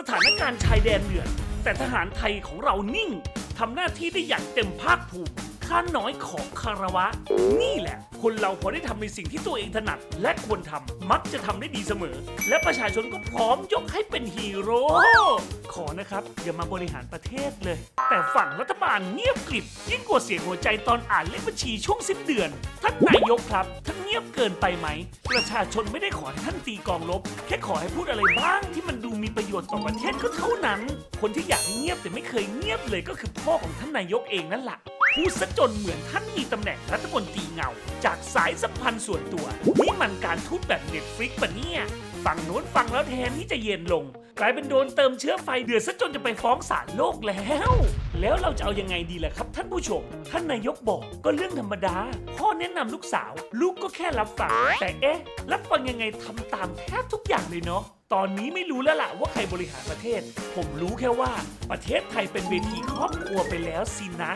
สถานการณ์ชายแดนเดือด แต่ทหารไทยของเรานิ่งทำหน้าที่ได้อย่างเต็มภาคภูมิข้าน้อยของคารวะ นี่แหละ คนเราพอได้ทำในสิ่งที่ตัวเองถนัด และควรทำมักจะทำได้ดีเสมอ และประชาชนก็พร้อมยกให้เป็นฮีโร่ขอนะครับ อย่ามาบริหารประเทศเลย แต่ฝั่งรัฐบาลเงียบกริบยิ่งกว่าเสียงหัวใจตอนอ่านเลขบัญชีช่วงสิ้นเดือนท่านนายกครับท่านเงียบเกินไปไหม ประชาชนไม่ได้ขอให้ท่านตีกองลบ แค่ขอให้พูดอะไรบ้างที่มัน มีประโยชน์ต่อประเทศก็เท่านั้น คนที่อยากเงียบแต่ไม่เคยเงียบเลยก็คือพ่อของท่านนายกเองนั่นแหละพูดซะจนเหมือนท่านมีตำแหน่งรัฐมนตรีเงา จากสายสัมพันธ์ส่วนตัว นี่มันการทูตแบบเน็ตฟลิกปะเนี่ย ฝั่งโน้นฟังแล้วแทนที่จะเย็นลง กลายเป็นโดนเติมเชื้อไฟเดือดซะจนจะไปฟ้องศาลโลกแล้ว แล้วเราจะเอายังไงดีล่ะครับ ท่านผู้ชม ท่านนายกบอกก็เรื่องธรรมดาพ่อแนะนำลูกสาว ลูกก็แค่รับฟังแต่เอ๊ะ รับฟังยังไงทำตามแทบทุกอย่างเลยเนาะตอนนี้ไม่รู้แล้วล่ะว่าใครบริหารประเทศ ผมรู้แค่ว่าประเทศไทยเป็นเวทีครอบครัวไปแล้วสินะ